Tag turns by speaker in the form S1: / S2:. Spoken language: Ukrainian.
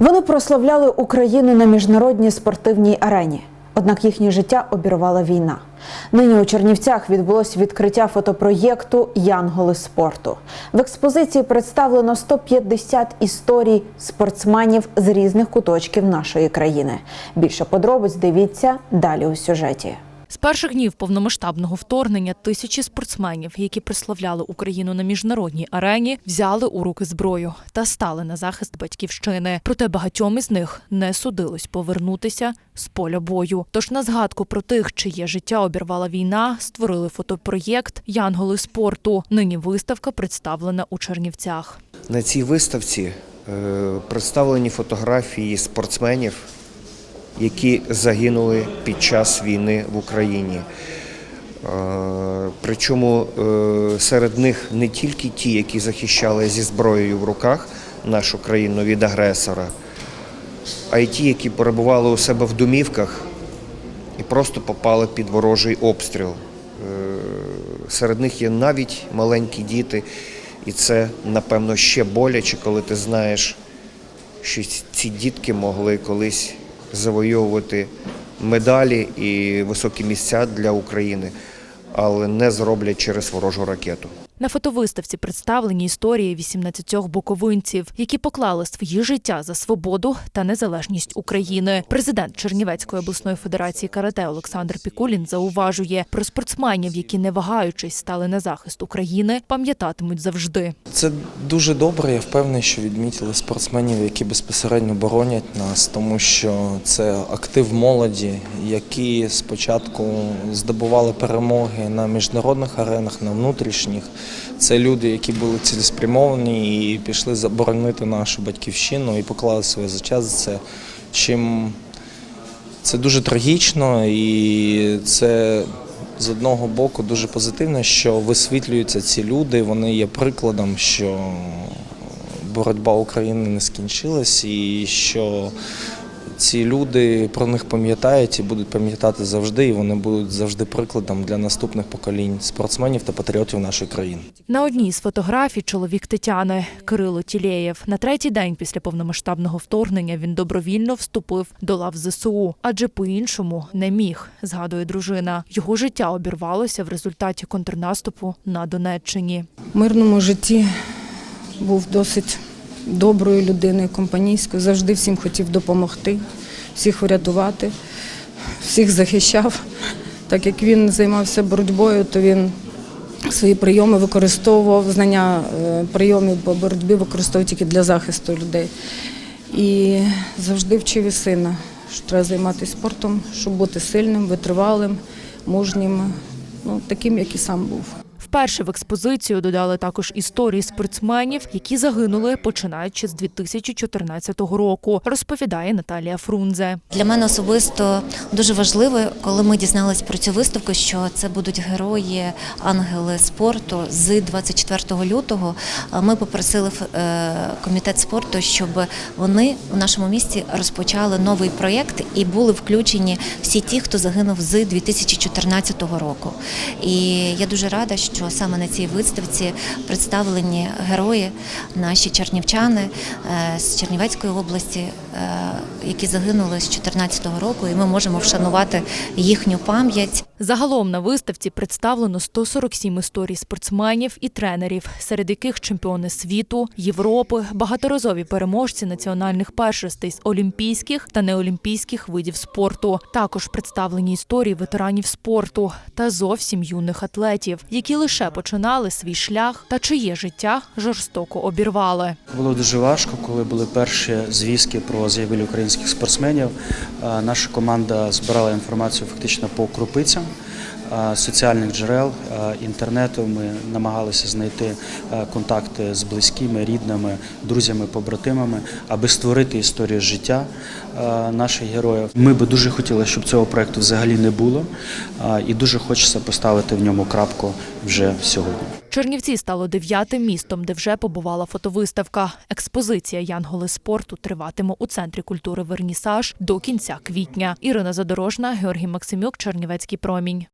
S1: Вони прославляли Україну на міжнародній спортивній арені. Однак їхнє життя обірвала війна. Нині у Чернівцях відбулось відкриття фотопроєкту Янголи спорту. В експозиції представлено 150 історій спортсменів з різних куточків нашої країни. Більше подробиць дивіться далі у сюжеті.
S2: З перших днів повномасштабного вторгнення тисячі спортсменів, які прославляли Україну на міжнародній арені, взяли у руки зброю та стали на захист батьківщини. Проте багатьом із них не судилось повернутися з поля бою. Тож на згадку про тих, чиє життя обірвала війна, створили фотопроєкт Янголи спорту. Нині виставка представлена у Чернівцях.
S3: На цій виставці е, представлені фотографії спортсменів, які загинули під час війни в Україні. Е, Причому е, серед них не тільки ті, які захищали зі зброєю в руках нашу країну від агресора, а й ті, які перебували у себе в домівках і просто попали під ворожий обстріл. Е, Серед них є навіть маленькі діти, і це, напевно, ще боляче, коли ти знаєш, що ці дітки могли колись завойовувати медалі і високі місця для України, але не зроблять через ворожу ракету.
S2: На фотовиставці представлені історії 18 буковинців, які поклали свої життя за свободу та незалежність України. Президент Чернівецької обласної федерації карате Олександр Пікулін зауважує про спортсменів, які не вагаючись стали на захист України, пам'ятатимуть завжди.
S4: Це дуже добре. Я впевнений, що відмітили спортсменів, які безпосередньо боронять нас, тому що це актив молоді, які спочатку здобували перемоги на міжнародних аренах, на внутрішніх. Це люди, які були цілеспрямовані і пішли заборонити нашу батьківщину і поклали своє життя за це. Чим це дуже трагічно і це з одного боку дуже позитивно, що висвітлюються ці люди. Вони є прикладом, що боротьба України не скінчилась, і що ці люди про них пам'ятають і будуть пам'ятати завжди, і вони будуть завжди прикладом для наступних поколінь спортсменів та патріотів нашої країни.
S2: На одній з фотографій чоловік Тетяни Кирило Тілєєв. На третій день після повномасштабного вторгнення він добровільно вступив до лав ЗСУ, адже по-іншому не міг, згадує дружина. Його життя обірвалося в результаті контрнаступу на Донеччині.
S5: В мирному житті був досить доброю людиною, компанійською, завжди всім хотів допомогти, всіх врятувати, всіх захищав. Так як він займався боротьбою, то він свої прийоми використовував, знання е, прийомів по боротьбі використовував тільки для захисту людей. І завжди вчив і сина, що треба займатися спортом, щоб бути сильним, витривалим, мужнім, ну, таким, як і сам був.
S2: Вперше в експозицію додали також історії спортсменів, які загинули починаючи з 2014 року, розповідає Наталія Фрунзе.
S6: Для мене особисто дуже важливо, коли ми дізналися про цю виставку, що це будуть герої ангели спорту з 24 лютого. Ми попросили е, комітет спорту, щоб вони в нашому місті розпочали новий проєкт і були включені всі ті, хто загинув з 2014 року. І я дуже рада, що саме на цій виставці представлені герої, наші чернівчани е, з Чернівецької області, які загинули з 2014 року, і ми можемо вшанувати їхню пам'ять.
S2: Загалом на виставці представлено 147 історій спортсменів і тренерів, серед яких чемпіони світу, Європи, багаторазові переможці національних першостей з олімпійських та неолімпійських видів спорту. Також представлені історії ветеранів спорту та зовсім юних атлетів, які лише починали свій шлях та чиє життя жорстоко обірвали.
S7: Було дуже важко, коли були перші звістки про заявлення українських спортсменів. Е, Наша команда збирала інформацію фактично по крупицям е, соціальних джерел, е, інтернету. Ми намагалися знайти контакти з близькими, рідними, друзями, побратимами, аби створити історію життя наших героїв. Ми би дуже хотіли, щоб цього проекту взагалі не було, і дуже хочеться поставити в ньому крапку вже сьогодні.
S2: Чернівці стало дев'ятим містом, де вже побувала фотовиставка. Експозиція Янголи спорту триватиме у центрі культури Вернісаж до кінця квітня. Ірина Задорожна, Георгій Максимюк, Чернівецький промінь.